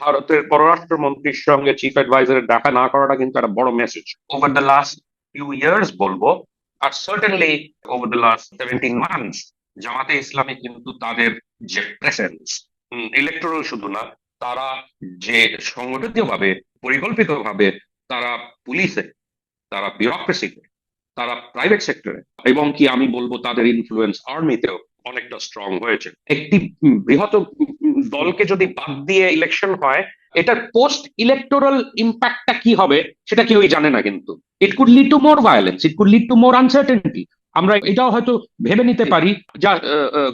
ভারতের পররাষ্ট্রমন্ত্রীর সঙ্গে চিফ অ্যাডভাইজারের দেখা না করাটা কিন্তু একটা বড় message over the last few years বলব আর certainly over the last seventeen months Jamaat-e Islami কিন্তু তাদের যে প্রেসেন্স ইলেকট্রাল শুধু না, তারা যে সংগঠিত ভাবে পরিকল্পিত ভাবে তারা পুলিশে, তারা বিউরোক্রেসিতে তারা প্রাইভেট সেক্টরে এবং কি আমি বলব তাদের ইনফ্লুয়েন্স আর্মিতেও অনেকটা স্ট্রং হয়েছে। একটি বৃহৎ দলকে যদি বাদ দিয়ে ইলেকশন হয় এটার পোস্ট ইলেকটোরাল ইম্প্যাক্টটা কি হবে সেটা কেউই জানে না কিন্তু। It could lead to more violence it could lead to more uncertainty আমরা এটাও হয়তো ভেবে নিতে পারি যা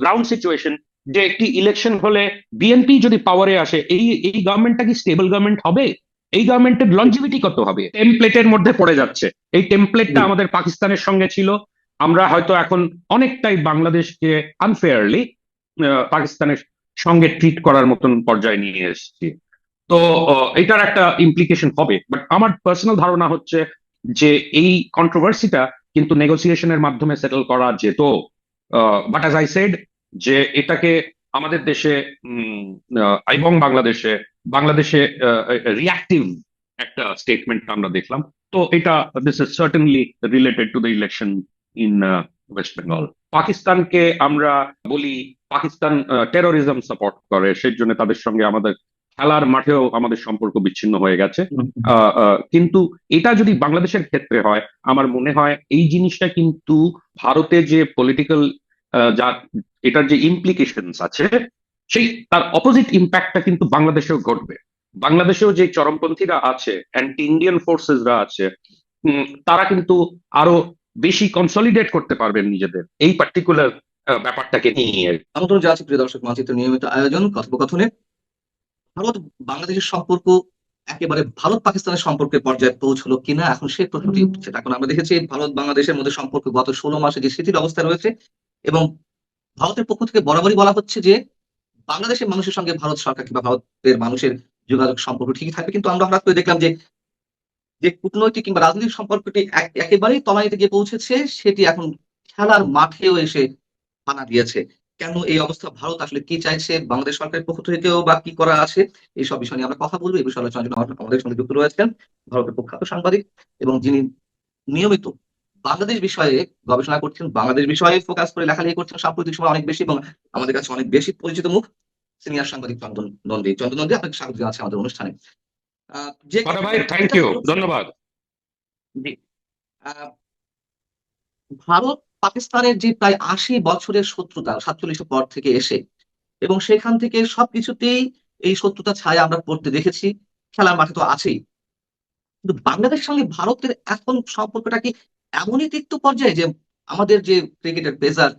গ্রাউন্ড সিচুয়েশন যে একটি ইলেকশন হলে বিএনপি যদি পাওয়ারে আসে এই এই গভর্নমেন্টটা কি স্টেবল গভর্নমেন্ট হবে? এই গভর্নমেন্টের লঞ্জিভিটি কত হবে? টেমপ্লেটের মধ্যে পড়ে যাচ্ছে। এই টেমপ্লেটটা আমাদের পাকিস্তানের সঙ্গে ছিল। আমরা হয়তো এখন অনেকটাই বাংলাদেশকে আনফেয়ারলি পাকিস্তানের সঙ্গে ট্রিট করার মতন পর্যায়ে নিয়ে এসেছি। তো এটার একটা ইমপ্লিকেশন হবে। বাট আমার পার্সোনাল ধারণা হচ্ছে যে এই কন্ট্রোভার্সিটা কিন্তু নেগোসিয়েশনের মাধ্যমে সেটেল করা যেত। বাট অ্যাজ আই সেড যে এটাকে আমাদের দেশে এবং বাংলাদেশে বাংলাদেশে রিয়াক্টিভ একটা স্টেটমেন্ট আমরা দেখলাম। তো এটা this is certainly related to the election in West Bengal পাকিস্তানকে আমরা বলি পাকিস্তান টেরোরিজম সাপোর্ট করে। সেই জন্য তাদের সঙ্গে আমাদের খেলার মাঠেও আমাদের সম্পর্ক বিচ্ছিন্ন হয়ে গেছে। কিন্তু এটা যদি বাংলাদেশের ক্ষেত্রে হয় আমার মনে হয় এই জিনিসটা কিন্তু ভারতে যে পলিটিক্যাল যা এটার যে ইমপ্লিকেশন আছে সেই তার অপোজিট ইম্প্যাক্টটা কিন্তু বাংলাদেশেও ঘটবে। বাংলাদেশেও যে চরমপন্থীরা আছে অ্যান্টি ইন্ডিয়ান ফোর্সেসরা আছে তারা কিন্তু আরও বেশি কনসলিডেট করতে পারবেন নিজেদের, এই পার্টিকুলার ব্যাপারটাকে নিয়ে আমন্ত্রণ জানাচ্ছি প্রিয় দর্শক, মানচিত্র নিয়মিত আয়োজন, কথোপকথনে ভারত বাংলাদেশের সম্পর্ক একেবারে ভারত পাকিস্তানের সম্পর্কের পর্যায়ে পৌঁছলো কিনা, এখন সেই প্রশ্নটি উঠছে। এখন আমরা দেখেছি ভারত বাংলাদেশের মধ্যে সম্পর্ক গত ষোলো মাসে যে স্থিতির অবস্থা রয়েছে এবং ভারতের পক্ষ থেকে বরাবরই বলা হচ্ছে যে বাংলাদেশের মানুষের সঙ্গে ভারত সরকার কিংবা ভারতের মানুষের যোগাযোগ সম্পর্ক ঠিকই থাকবে। কিন্তু আমরা হঠাৎ করে দেখলাম যে যে কূটনৈতিক কিংবা রাজনৈতিক সম্পর্কটি একেবারেই তলানিতে গিয়ে পৌঁছেছে, সেটি এখন খেলার মাঠেও এসে পানা দিয়েছে। কেন এই অবস্থা? ভারত আসলে কি চাইছে? বাংলাদেশ সরকারের পক্ষ থেকেও বা কি করা আছে? এইসব বিষয় নিয়ে আমরা কথা বলব। এই বিষয়ে আলোচনার জন্য আমাদের সঙ্গে যুক্ত রয়েছেন ভারতের প্রখ্যাত সাংবাদিক এবং যিনি নিয়মিত বাংলাদেশ বিষয়ে গবেষণা করছেন, বাংলাদেশ বিষয়ে ফোকাস করে লেখালেখি করছেন সাম্প্রতিক সময় অনেক বেশি এবং আমাদের কাছে অনেক বেশি পরিচিত মুখ, সিনিয়র সাংবাদিক চন্দন নন্দী। চন্দন নন্দী, আপনাকে স্বাগত জানাচ্ছি আমাদের অনুষ্ঠানে। যে ভাই থ্যাংক ইউ ধন্যবাদ। জি। ভারত পাকিস্তানের যে প্রায় আশি বছরের শত্রুতা সাতচল্লিশ পর থেকে এসে এবং সেখান থেকে সবকিছুতেই এই শত্রুতা ছায়া আমরা পড়তে দেখেছি। খেলার মাঠে তো আছেই। কিন্তু বাংলাদেশের সঙ্গে ভারতের এখন সম্পর্কটা কি এমনই তিক্ত পর্যায়ে যে আমাদের যে ক্রিকেটের পেসার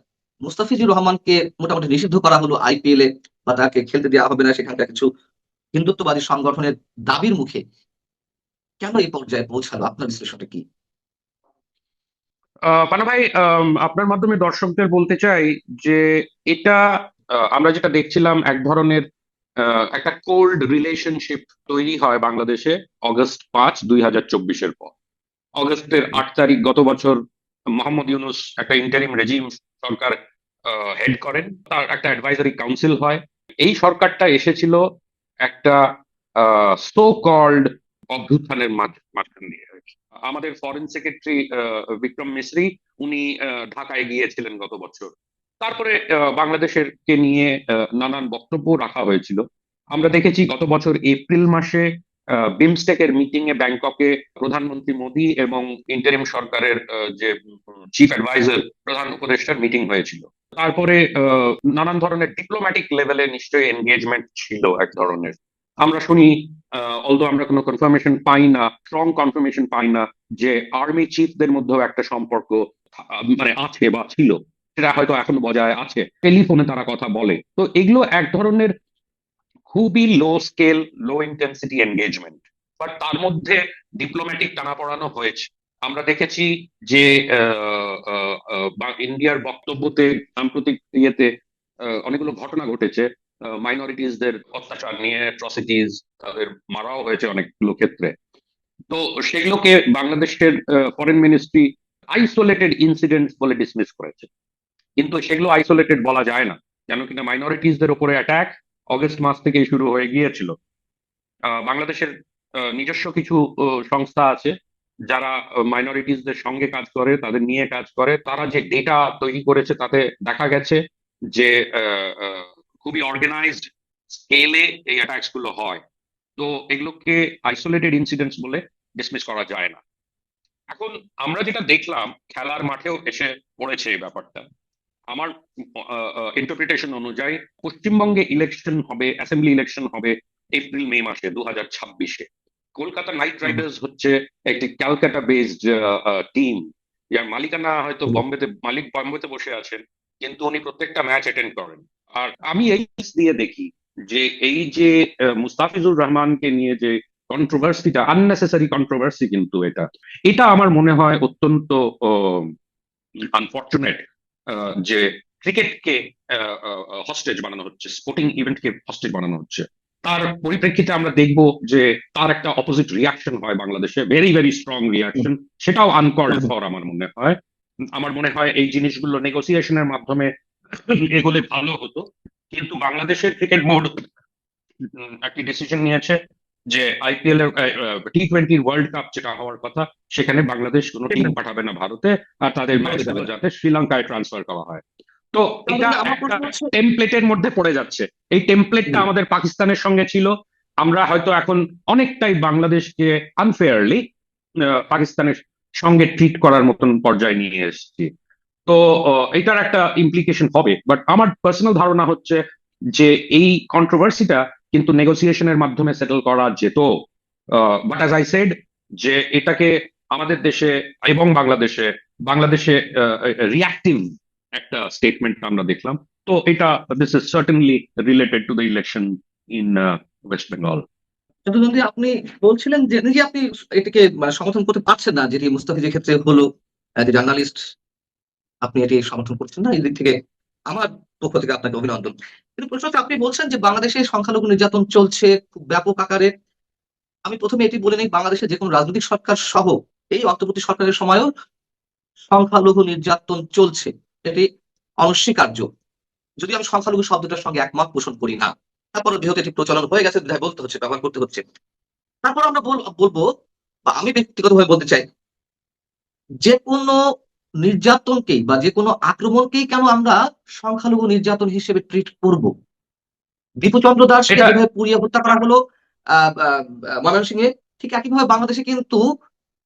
মুস্তাফিজুর রহমানকে মোটামুটি নিষিদ্ধ করা হলো আইপিএল এ বা তাকে খেলতে দেওয়া হবে না সেখানকার কিছু হিন্দুত্ববাদী সংগঠনের দাবির মুখে কেন এই পর্যায়ে পৌঁছালো? আপনার বিশ্লেষণটা কি? পানা ভাই আপনার মাধ্যমে দর্শকদের বলতে চাই যে এটা আমরা যেটা দেখছিলাম এক ধরনের একটা কোল্ড রিলেশনশিপ তৈরি হয় বাংলাদেশে অগস্ট পাঁচ, দুই হাজার চব্বিশের পর। অগস্টের আট তারিখ গত বছর মোহাম্মদ ইউনুস একটা ইন্টারিম রেজিম সরকার হেড করেন। তার একটা অ্যাডভাইজারি কাউন্সিল হয়। এই সরকারটা এসেছিল একটা সো কল্ড অভ্যুত্থানের মাঝখান দিয়ে আমাদের ফরেন সেক্রেটারি বিক্রম মিশ্রি উনি ঢাকায় গিয়েছিলেন গত বছর। তারপরে বাংলাদেশের কে নিয়ে নানান বক্তব্য রাখা হয়েছিল। আমরা দেখেছি গত বছর এপ্রিল মাসে বিমস্টেকের মিটিং এ ব্যাংককে প্রধানমন্ত্রী মোদি এবং ইন্টারিম সরকারের যে চিফ অ্যাডভাইজার প্রধান উপদেষ্টার মিটিং হয়েছিল। তারপরে নানান ধরনের ডিপ্লোম্যাটিক লেভেলে নিশ্চয়ই এনগেজমেন্ট ছিল এক ধরনের। আমরা শুনি অলদো আমরা কোনো কনফার্মেশন পাই না স্ট্রং কনফার্মেশন পাই না যে আর্মি চিফদের মধ্যেও একটা সম্পর্ক মানে আছে বা ছিল। সেটা হয়তো এখনও বজায় আছে। টেলিফোনে তারা কথা বলে। তো এগুলো এক ধরনের খুবই low scale low intensity engagement but তার মধ্যে ডিপ্লোম্যাটিক টানা পড়ানো হয়েছে। আমরা দেখেছি যে ইন্ডিয়ার বক্তব্যতে, সাম্প্রতিক ইয়েতে অনেকগুলো ঘটনা ঘটেছে। মাইনরিটিসদের অত্যাচার নিয়ে অ্যাট্রসিটিস তাদের মারাও হয়েছে অনেকগুলো ক্ষেত্রে। তো সেগুলোকে বাংলাদেশের ফরেন মিনিস্ট্রি আইসোলেটেড ইনসিডেন্ট বলে ডিসমিস করেছে। কিন্তু সেগুলো আইসোলেটেড বলা যায় না। কেন কিনা মাইনরিটিসদের উপরে অ্যাটাক অগস্ট মাস থেকেই শুরু হয়ে গিয়েছিল। বাংলাদেশের নিজস্ব কিছু সংস্থা আছে যারা মাইনরিটিসদের সঙ্গে কাজ করে, তাদের নিয়ে কাজ করে। তারা যে ডেটা তৈরি করেছে তাতে দেখা গেছে যে খুবই অর্গানাইজড স্কেলে এই অ্যাটাকসগুলো হয়। তো এগুলোকে আইসোলেটেড ইনসিডেন্টস বলে ডিসমিস করা যায় না। এখন আমরা যেটা দেখলাম, খেলার মাঠেও এসে পড়েছে এই ব্যাপারটা। আমার ইন্টারপ্রিটেশন অনুযায়ী পশ্চিমবঙ্গে ইলেকশন হবে অ্যাসেম্বলি ইলেকশন হবে এপ্রিল মে মাসে দু হাজার ছাব্বিশে। কলকাতা নাইট রাইডার্স হচ্ছে একটি ক্যালকাটা বেসড টিম যার মালিকানা হয়তো। বম্বেতে মালিক বম্বেতে বসে আছেন কিন্তু উনি প্রত্যেকটা ম্যাচ অ্যাটেন্ড করেন। আর আমি এই দিয়ে দেখি যে এই যে মুস্তাফিজুর রহমানকে নিয়ে যে কন্ট্রোভার্সিটা আননেসেসারি কন্ট্রোভার্সি কিন্তু এটা। এটা আমার মনে হয় অত্যন্ত আনফর্চুনেট যে ক্রিকেটকে হস্টেজ বানানো হচ্ছে স্পোর্টিং ইভেন্টকে হস্টেজ বানানো হচ্ছে। তার পরিপ্রেক্ষিতে আমরা দেখব যে তার একটা অপোজিট রিয়াকশন হয় বাংলাদেশে ভেরি ভেরি স্ট্রং রিয়াকশন সেটাও আনকল ফর আমার মনে হয়। আমার মনে হয় এই জিনিসগুলো নেগোসিয়েশনের মাধ্যমে এগোলে ভালো হতো কিন্তু বাংলাদেশের ক্রিকেট বোর্ড একটি ডিসিশন নিয়েছে যে আইপিএল এর টি টোয়েন্টি ওয়ার্ল্ড কাপ যেটা হওয়ার কথা সেখানে বাংলাদেশ কোনো টিম পাঠাবে না ভারতে আর তাদের ম্যাচগুলো যাতে শ্রীলঙ্কায় ট্রান্সফার করা হয়। তো এটা একটা টেমপ্লেটের মধ্যে পড়ে যাচ্ছে। এই টেমপ্লেটটা আমাদের পাকিস্তানের সঙ্গে ছিল। আমরা হয়তো এখন অনেকটাই বাংলাদেশকে আনফেয়ারলি পাকিস্তানের সঙ্গে ট্রিট করার মতন পর্যায়ে নিয়ে এসেছি। তো এটার একটা ইমপ্লিকেশন হবে। বাট আমার পার্সোনাল ধারণা হচ্ছে যে এই কন্ট্রোভার্সিটা কিন্তু নেগোসিয়েশনের মাধ্যমে সেটেল করা যেত। বাট অ্যাজ আই সেড যে এটাকে আমাদের দেশে এবং বাংলাদেশে বাংলাদেশে রিয়াক্টিভ একটা স্টেটমেন্ট আমরা দেখলাম। তো এটা this is certainly related to the election in West Bengal কিন্তু যদি আপনি বলছিলেন যে নিজে আপনি এটাকে মানে সমর্থন করতে পারছেন না, যেটি মুস্তাফিজের ক্ষেত্রে হলো জার্নালিস্ট আপনি এটি সমর্থন করছেন না এই দিক থেকে আমার পক্ষ থেকে আপনাকে অভিনন্দন। কিন্তু প্রশ্ন আপনি বলছেন যে বাংলাদেশে সংখ্যালঘু নির্যাতন চলছে খুব ব্যাপক আকারে। আমি প্রথমে এটি বলে নিই, বাংলাদেশে যে কোনো রাজনৈতিক সরকার সহ এই অন্তর্বর্তী সরকারের সময়ও সংখ্যালঘু নির্যাতন চলছে। এটি অনস্বীকার্য। যদি আমি সংখ্যালঘু শব্দটার সঙ্গে একমত পোষণ করি না তারপরে যেহেতু এটি প্রচলন হয়ে গেছে বলতে হচ্ছে, ব্যবহার করতে হচ্ছে। তারপর আমরা বল- বলব, বা আমি ব্যক্তিগতভাবে বলতে চাই, যে কোনো নির্যাতনকেই বা যে কোনো আক্রমণকেই কেন আমরা সংখ্যালঘু নির্যাতন হিসেবে ট্রিট করব? দীপুচন্দ্র এটা- যেভাবে পুড়িয়ে হত্যা করা হলো? ময়মনসিংহে ঠিক একইভাবে বাংলাদেশে কিন্তু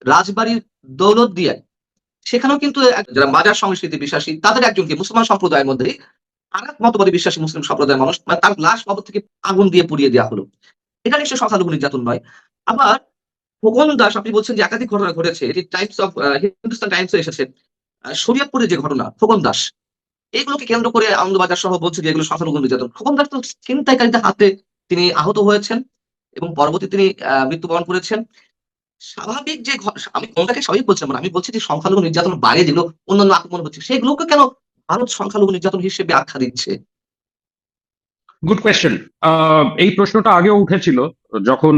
রাজবাড়ির দৌলত দিয়ে সেখানেও কিন্তু যারা মাজার সংস্কৃতি বিশ্বাসী তাদের একজনকে মুসলমান সম্প্রদায়ের মধ্যে আর এক মতবাদী বিশ্বাসী মুসলিম সম্প্রদায়ের মানুষ মানে তার লাশ কবর থেকে আগুন দিয়ে পুড়িয়ে দেওয়া হলো। এটা নিশ্চয় সংখ্যালঘু নির্যাতন নয়। আবার খোকন দাস আপনি বলছেন যে একাধিক ঘটনা ঘটেছে এটি টাইমস অফ হিন্দুস্তান টাইমসে এসেছে। শরীয়তপুরে যে ঘটনা, খোকন দাস, এগুলোকে কেন্দ্র করে আনন্দবাজার সহ বলছে যে এগুলো সংখ্যালঘু নির্যাতন। খোকন দাস তো ছিনতাইকারীদের হাতে তিনি আহত হয়েছেন এবং পরবর্তী তিনি মৃত্যুবরণ করেছেন। স্বাভাবিক যে আমি কোনটাকে স্বাভাবিক বলছিলাম আমি বলছি যে সংখ্যালঘু নির্যাতন বাইরে যেগুলো অন্যান্য আক্রমণ হচ্ছে, সেগুলোকে কেন ভারত সংখ্যালঘু নির্যাতন হিসেবে আখ্যা দিচ্ছে? গুড কোয়েশ্চেন এই প্রশ্নটা আগেও উঠেছিল, যখন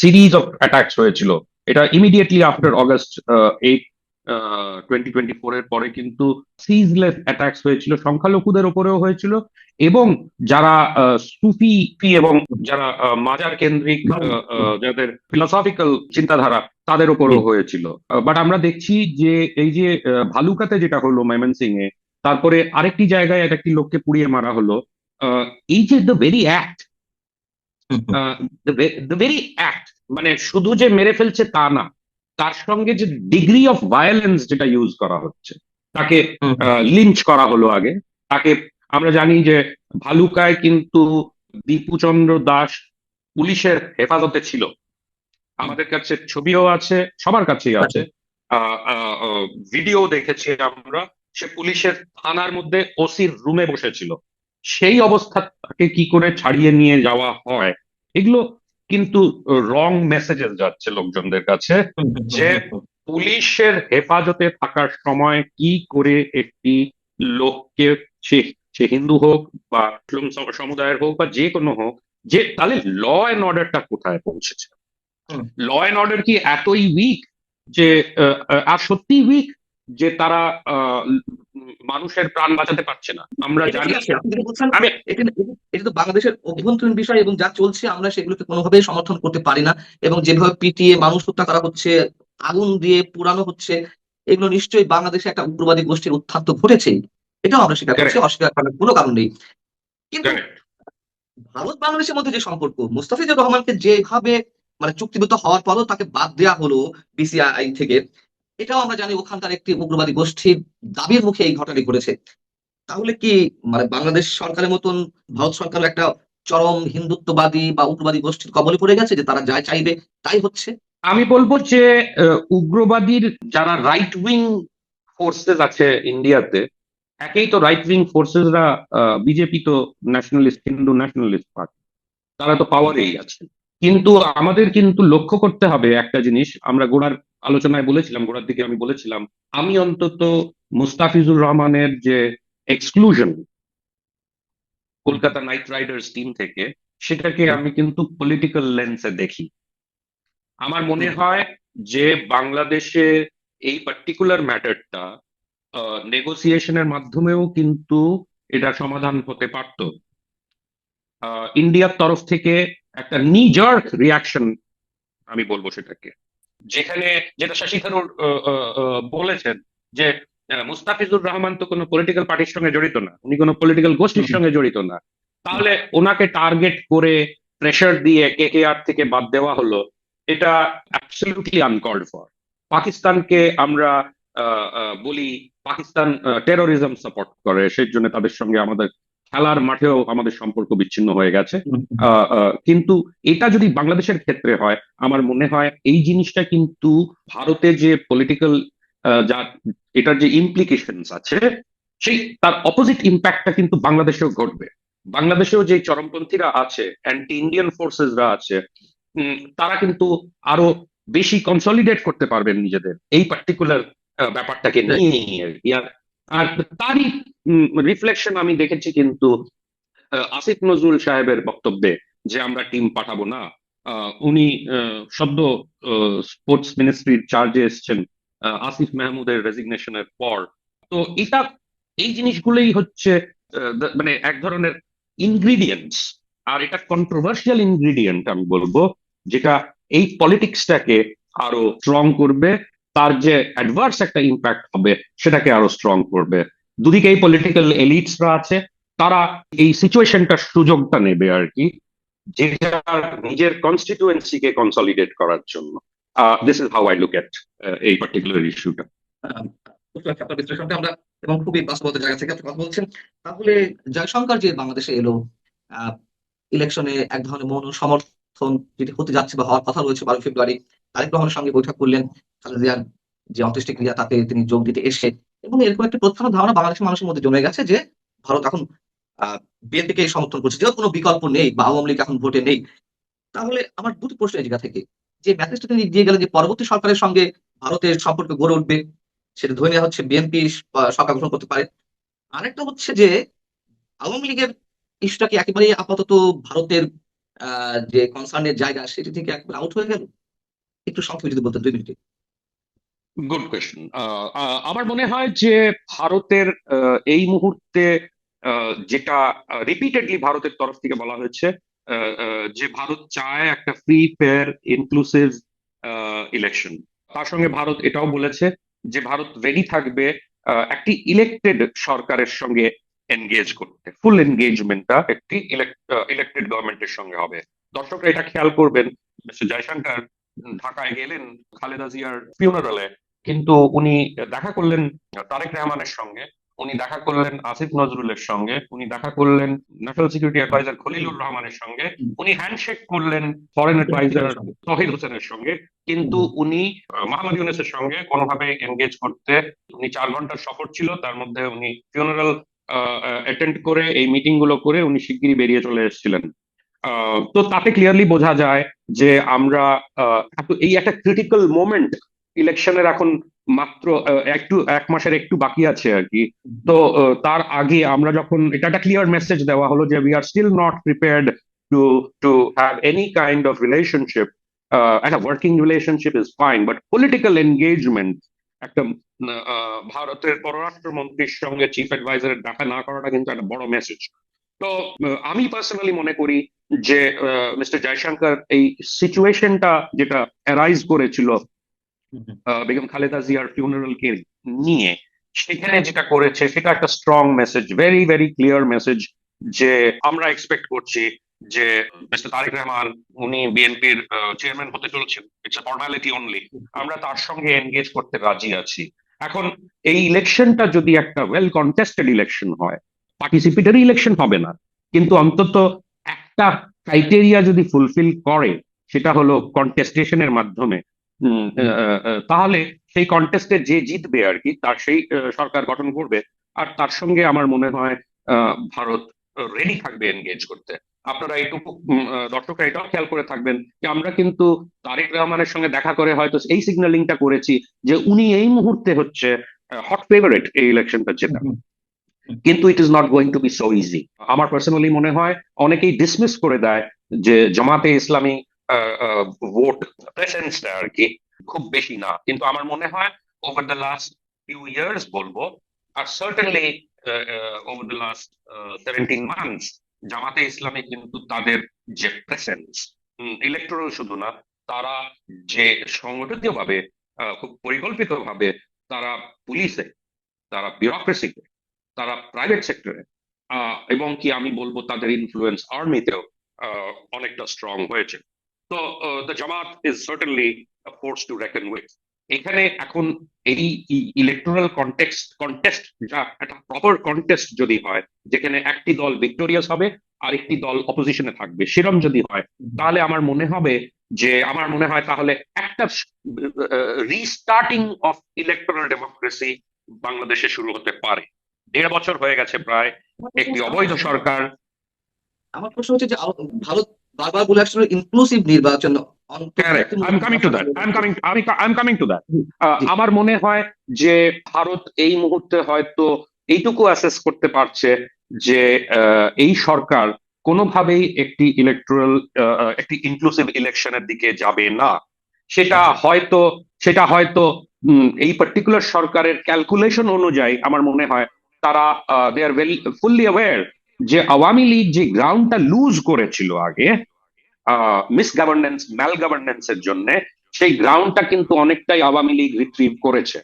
সিরিজ অফ অ্যাটাকস হয়েছিল। এটা immediately after August eight twenty twenty four এর পরে কিন্তু সিজলেস অ্যাটাকস হয়েছিল সংখ্যালঘুদের ওপরেও হয়েছিল এবং যারা সুফি এবং যারা মাজার কেন্দ্রিক যাদের ফিলোসফিক্যাল চিন্তাধারা তাদের ওপরেও হয়েছিল। বাট আমরা দেখছি যে এই যে ভালুকাতে যেটা হলো ময়মন সিং এ তারপরে আরেকটি জায়গায় এক একটি লোককে পুড়িয়ে মারা হলো এই যে the very act the very act মানে শুধু যে মেরে ফেলছে তা না তার সঙ্গে যে ডিগ্রি অফ ভায়োলেন্স যেটা ইউজ করা হচ্ছে তাকে লিঞ্চ করা হলো আগে। তাকে আমরা জানি যে ভালুকায় কিন্তু দীপুচন্দ্র দাস পুলিশের হেফাজতে ছিল। আমাদের কাছে ছবিও আছে সবার কাছেই আছে। ভিডিও দেখেছি আমরা। সে পুলিশের থানার মধ্যে ওসির রুমে বসেছিল। সেই অবস্থা তাকে কি করে ছাড়িয়ে নিয়ে যাওয়া হয় এগুলো কিন্তু রং মেসেজেস যাচ্ছে লোকজনদের কাছে যে পুলিশের হেফাজতে থাকার সময় কি করে একটি লোককে সে হিন্দু হোক বা মুসলিম সমুদায়ের হোক বা যে কোনো হোক যে তাহলে ল অ্যান্ড অর্ডারটা কোথায় পৌঁছেছে? ল অ্যান্ড অর্ডার কি এতই উইক যে আর সত্যি উইক যে তারা মানুষের প্রাণ বাঁচাতে পারছে না। আমরা জানি আমি এটা তো বাংলাদেশের অভ্যন্তরীণ বিষয় এবং যা চলছে আমরা সেগুলোকে কোনোভাবেই সমর্থন করতে পারি না। এবং যেভাবে পিটিয়ে মানুষ হত্যা করা হচ্ছে আগুন দিয়ে পুরানো হচ্ছে এগুলো নিশ্চয়ই বাংলাদেশে একটা উগ্রবাদী গোষ্ঠীর উত্থান তো ঘটেছেই। এটাও আমরা স্বীকার করছি অস্বীকার করার কোনো কারণ নেই। কিন্তু ভারত বাংলাদেশের মধ্যে যে সম্পর্ক মুস্তাফিজুর রহমানকে যেভাবে মানে চুক্তিবদ্ধ হওয়ার পরও তাকে বাদ দেওয়া হলো বিসিআই থেকে। এটাও আমরা জানি ওখানকার একটি উগ্রবাদী গোষ্ঠীর দাবির মুখে এই ঘটনাটি ঘটেছে। তাহলে কি মানে বাংলাদেশ সরকারের মতন, ভারত সরকার একটা চরম হিন্দুত্ববাদী বা উগ্রবাদী গোষ্ঠীর কবলে পড়ে গেছে যে তারা যা চাইবে তাই হচ্ছে? আমি বলব যে উগ্রবাদীর যারা রাইট উইং ফোর্সেস আছে ইন্ডিয়াতে একেই তো রাইট উইং ফোর্সেসরা বিজেপি তো ন্যাশনালিস্ট হিন্দু ন্যাশনালিস্ট পার্টি তারা তো পাওয়ারেই আছে। কিন্তু আমাদের কিন্তু লক্ষ্য করতে হবে একটা জিনিস। আমরা গোড়ার আলোচনায় বলেছিলাম গোড়ার দিকে আমি বলেছিলাম আমি অন্তত মুস্তাফিজুর রহমানের যে exclusion Kolkata Knight Riders team থেকে সেটাকে আমি কিন্তু পলিটিক্যাল লেন্সে দেখি। আমার মনে হয় যে বাংলাদেশে এই পার্টিকুলার ম্যাটারটা নেগোসিয়েশনের মাধ্যমেও কিন্তু এটা সমাধান হতে পারত। ইন্ডিয়ার তরফ থেকে একটা নিজার্ক রিয়াকশন আমি বলব সেটাকে। যেখানে যেটা শশী থারুর বলেছেন যে মুস্তাফিজুর রহমান তো কোনো পলিটিক্যাল পার্টির সঙ্গে জড়িত না। উনি কোনো পলিটিক্যাল গোষ্ঠীর সঙ্গে জড়িত না। তাহলে ওনাকে টার্গেট করে প্রেশার দিয়ে কে কে আর থেকে বাদ দেওয়া হলো, এটা অ্যাবসলিউটলি আনকল্ড ফর পাকিস্তানকে আমরা বলি পাকিস্তান টেরোরিজম সাপোর্ট করে, সেই জন্য তাদের সঙ্গে আমাদের খেলার মাঠেও আমাদের সম্পর্ক বিচ্ছিন্ন হয়ে গেছে। কিন্তু এটা যদি বাংলাদেশের ক্ষেত্রে হয় আমার মনে হয় এই জিনিসটা কিন্তু ভারতে যে পলিটিক্যাল যা এটার যে ইমপ্লিকেশনস আছে সেই তার অপোজিট ইম্প্যাক্টটা কিন্তু বাংলাদেশেও ঘটবে। বাংলাদেশেও যে চরমপন্থীরা আছে অ্যান্টি ইন্ডিয়ান ফোর্সেসরা আছে তারা কিন্তু আরও বেশি কনসলিডেট করতে পারবেন নিজেদের। এই পার্টিকুলার ব্যাপারটাকে নিয়ে আর তারই রিফ্লেকশন আমি দেখেছি কিন্তু আসিফ নজরুল সাহেবের বক্তব্যে যে আমরা টিম পাঠাবো না উনি সদ্য স্পোর্টস মিনিস্ট্রির চার্জে এসছেন আসিফ মাহমুদের রেজিগনেশনের পর। তো এটা, এই জিনিসগুলোই হচ্ছে মানে এক ধরনের ইনগ্রিডিয়েন্টস আর এটা কন্ট্রোভার্সিয়াল ইনগ্রিডিয়েন্ট আমি বলব, যেটা এই পলিটিক্সটাকে আরও স্ট্রং করবে তার যে অ্যাডভার্স একটা ইম্প্যাক্ট হবে, সেটাকে আরও স্ট্রং করবে। দুদিকে এই পলিটিক্যাল এলিটসরা আছে, তারা এই সিচুয়েশনটার সুযোগটা নেবে আর কি, যেটা নিজের কনস্টিটুয়েন্সিকে কনসলিডেট করার জন্য। This is how I look at এই পার্টিকুলার ইস্যুটা আমরা এবং খুবই বাস্তবতার জায়গা থেকে কথা বলছেন। তাহলে জয়শঙ্কর যে বাংলাদেশে এলো ইলেকশনে এক ধরনের মৌন সমর্থন যেটি হতে যাচ্ছে বা হওয়ার কথা রয়েছে বারো ফেব্রুয়ারি তারেক রহমানের সঙ্গে বৈঠক করলেন খালেদা জিয়ার যে অন্ত্যেষ্টিক্রিয়া তাতে তিনি যোগ দিতে এসে এবং এরকম একটা প্রথম ধারণা বাংলাদেশের মানুষের মধ্যে জমে গেছে যে ভারত এখন বিএনপিকে সমর্থন করছে। যেহেতু কোনো বিকল্প নেই বা আওয়ামী লীগ এখন ভোটে নেই, তাহলে আমার দুটি প্রশ্ন এই জায়গা থেকে। যে মেসেজটা তিনি দিয়ে গেলেন যে পরবর্তী সরকারের সঙ্গে ভারতের সম্পর্ক গড়ে উঠবে, সেটা ধরে নেওয়া হচ্ছে বিএনপি সরকার গ্রহণ করতে পারে। আরেকটা হচ্ছে যে আওয়ামী লীগের ইস্যুটা কি একেবারে আপাতত ভারতের যে কনসার্নের জায়গা, সেটি থেকে একেবারে আউট হয়ে গেল? একটু সংক্ষেপে যদি বলতেন, দুই মিনিটে। গুড কোয়েশ্চেন আমার মনে হয় যে ভারতের এই মুহূর্তে যেটা রিপিটেডলি ভারতের তরফ থেকে বলা হয়েছে যে ভারত চায় একটা ফ্রি ফেয়ার ইনক্লুসিভ ইলেকশন তার সঙ্গে ভারত এটাও বলেছে যে ভারত রেডি থাকবে একটি ইলেক্টেড সরকারের সঙ্গে এনগেজ করতে। ফুল এনগেজমেন্টটা একটি ইলেক্টেড গভর্নমেন্টের সঙ্গে হবে। দর্শকরা এটা খেয়াল করবেন মিস্টার জয়শঙ্কর ঢাকায় গেলেন খালেদা জিয়ার ফিউনারালে কিন্তু উনি দেখা করলেন তারেক রহমানের সঙ্গে উনি দেখা করলেন আসিফ নজরুলের সঙ্গে উনি দেখা করলেন ন্যাশনাল সিকিউরিটি অ্যাডভাইজার খলিলুর রহমানের সঙ্গে উনি হ্যান্ডশেক করলেন ফরেন অ্যাডভাইজার তহিদ হোসেনের সঙ্গে। কিন্তু উনি আহ, মোহাম্মদ ইউনুসের সঙ্গে কোনোভাবে এনগেজ করতে উনি চার ঘণ্টার সফর ছিল তার মধ্যে উনি ফিউনারাল অ্যাটেন্ড করে এই মিটিংগুলো করে উনি শিগগিরই বেরিয়ে চলে এসেছিলেন। তো তাতে ক্লিয়ারলি বোঝা যায় যে আমরা এই একটা ক্রিটিক্যাল মোমেন্ট ইলেকশনের এখন মাত্র একটু এক মাসের একটু বাকি আছে আর কি। তো তার আগে আমরা যখন এটা একটা ক্লিয়ার মেসেজ দেওয়া হলো যে we are still not prepared to to have any kind of relationship একটা working relationship is fine but political engagement একটা ভারতের পররাষ্ট্রমন্ত্রীর সঙ্গে চিফ অ্যাডভাইজারের দেখা না করাটা কিন্তু একটা বড় মেসেজ তো আমি পার্সোনালি মনে করি যে মিস্টার জয়শঙ্কর এই সিচুয়েশনটা যেটা অ্যারাইজ করেছিল বেগম খালেদা জিয়ার ফিউনারাল কে নিয়ে সেখানে যেটা করেছে সেটা একটা strong message very very clear message যে আমরা এক্সপেক্ট করছি যে মিস্টার তারেক রহমান উনি বিএনপির চেয়ারম্যান হতে চলেছেন ইটস ফর্মালিটি অনলি আমরা তার সঙ্গে এনগেজ করতে রাজি আছি। এখন এই ইলেকশনটা যদি একটা ওয়েল কন্টেস্টেড ইলেকশন হয় পার্টিসিপেটরি ইলেকশন হবে না। কিন্তু অন্তত একটা ক্রাইটেরিয়া যদি ফুলফিল করে সেটা হলো কন্টেস্টেশনের মাধ্যমে তাহলে সেই কন্টেস্টে যে জিতবে আর কি তার সেই সরকার গঠন করবে। আর তার সঙ্গে আমার মনে হয় ভারত রেডি থাকবে এনগেজ করতে। আপনারা এইটুকু উম, দর্শকরা এটাও খেয়াল করে থাকবেন যে আমরা কিন্তু তারেক রহমানের সঙ্গে দেখা করে হয়তো এই সিগন্যালিংটা করেছি যে উনি এই মুহূর্তে হচ্ছে হট ফেভারেট এই ইলেকশনটা জেতা। কিন্তু it is not going to be so easy আমার পার্সোনালি মনে হয়, অনেকেই ডিসমিস করে দেয় যে জামাতে ইসলামী ভোট প্রেসেন্সটা আর কি খুব বেশি না। কিন্তু আমার মনে হয় over the last few years বলব, আর certainly over the last seventeen months Jamaat-e Islami কিন্তু তাদের যে প্রেসেন্স ইলেকট্রাল শুধু না, তারা যে সংগঠিত ভাবে খুব পরিকল্পিতভাবে তারা পুলিশে তারা বিউরোক্রেসিতে তারা প্রাইভেট সেক্টরে এবং কি আমি বলব তাদের ইনফ্লুয়েন্স আর্মিতেও অনেকটা স্ট্রং হয়েছে। তো the Jamaat is certainly force to reckon with এখানে এখন এই ইলেকট্রাল কন্টেক্সট কন্টেস্ট যা, একটা প্রপার কন্টেস্ট যদি হয়, যেখানে একটি দল ভিক্টোরিয়াস হবে আর একটি দল অপোজিশনে থাকবে, সেরম যদি হয়, তাহলে আমার মনে হবে যে, আমার মনে হয় তাহলে একটা রিস্টার্টিং অফ ইলেকট্রাল ডেমোক্রেসি বাংলাদেশে শুরু হতে পারে। দেড় বছর হয়ে গেছে প্রায় একটি অবৈধ সরকার। আমার প্রশ্ন হচ্ছে যে ভারত বারবার বলে আসছিল ইনক্লুসিভ নির্বাচন আমার মনে হয় যে ভারত এই মুহূর্তে হয়তো এইটুকু অ্যাসেস করতে পারছে যে এই সরকার কোনোভাবেই একটি ইলেকট্রাল একটি ইনক্লুসিভ ইলেকশনের দিকে যাবে না। সেটা হয়তো সেটা হয়তো উম, এই পার্টিকুলার সরকারের ক্যালকুলেশন অনুযায়ী আমার মনে হয় তারা they are very fully aware যে আওয়ামী লীগ যে গ্রাউন্ডটা লুজ করেছিল আগে মিস গভর্নেন্স ম্যাল গভর্নেন্স এর জন্য, সেই গ্রাউন্ডটা কিন্তু অনেকটাই আওয়ামী লীগ রিট্রিভ করেছে।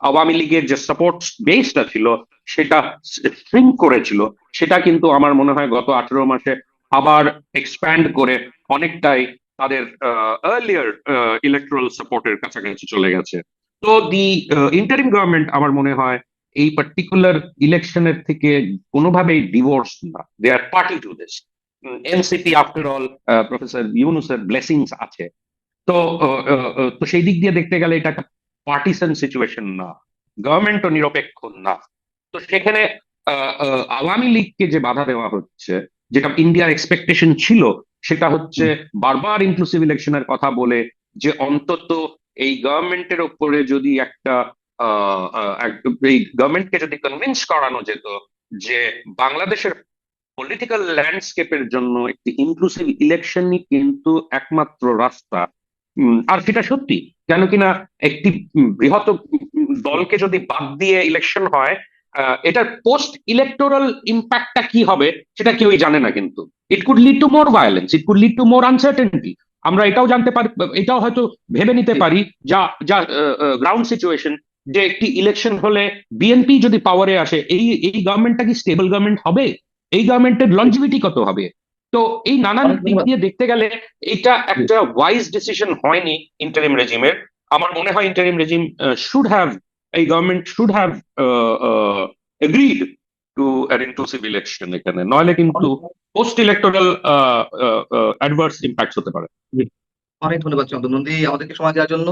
আওয়ামী লীগের যে সাপোর্ট বেসটা ছিল, সেটা শ্রিঙ্ক করেছিল। সেটা কিন্তু আমার মনে হয় গত আঠেরো মাসে আবার এক্সপ্যান্ড করে অনেকটাই তাদের আর্লিয়ার ইলেকট্রাল সাপোর্টের কাছাকাছি চলে গেছে। তো দি ইন্টারিম গভর্নমেন্ট আমার মনে হয় এই পার্টিকুলার ইলেকশনের থেকে কোনোভাবেই ডিভোর্স না। They are party to this NCP after all professor ইউনুসের ব্লেসিংস আছে। তো তো সেই দিক দিয়ে দেখতে গেলে এটা একটা পার্টিসান সিচুয়েশন না। গভর্নমেন্টও নিরপেক্ষ না। তো সেখানে আওয়ামী লীগকে যে বাধা দেওয়া হচ্ছে যেটা ইন্ডিয়ার এক্সপেকটেশন ছিল সেটা হচ্ছে বারবার ইনক্লুসিভ ইলেকশনের কথা বলে যে অন্তত এই গভর্নমেন্টের ওপরে যদি একটা এই গভর্নমেন্টকে যদি কনভিন্স করানো যেত যে বাংলাদেশের পলিটিক্যাল ল্যান্ডস্কেপের জন্য একটি ইনক্লুসিভ ইলেকশনই কিন্তু একমাত্র রাস্তা আর সেটা সত্যি। কেন কিনা একটি বৃহৎ দলকে যদি বাদ দিয়ে ইলেকশন হয় এটার পোস্ট ইলেকটোরাল ইম্প্যাক্টটা কি হবে সেটা কেউই জানে না কিন্তু। It could lead to more violence it could lead to more uncertainty আমরা এটাও জানতে পারি, এটাও হয়তো ভেবে নিতে পারি যা যা গ্রাউন্ড সিচুয়েশন যে একটি ইলেকশন হলে বিএনপি যদি পাওয়ারে আসে এই এই গভর্নমেন্টটা কি স্টেবল গভর্নমেন্ট হবে? এই গভর্নমেন্টের লঞ্জিভিটি কত হবে? তো এই নানান দিক দিয়ে দেখতে গেলে এটা একটা ওয়াইজ ডিসিশন হয়নি ইন্টারিম রেজিমের আমার মনে হয় ইন্টারিম রেজিম শুড হ্যাভ এই government should have agreed to an inclusive election এখানে। নইলে কিন্তু পোস্ট ইলেকটোরাল অ্যাডভার্স ইম্প্যাক্ট হতে পারে। অনেক ধন্যবাদ চন্দ্র নন্দী আমাদেরকে সময় দেওয়ার জন্য।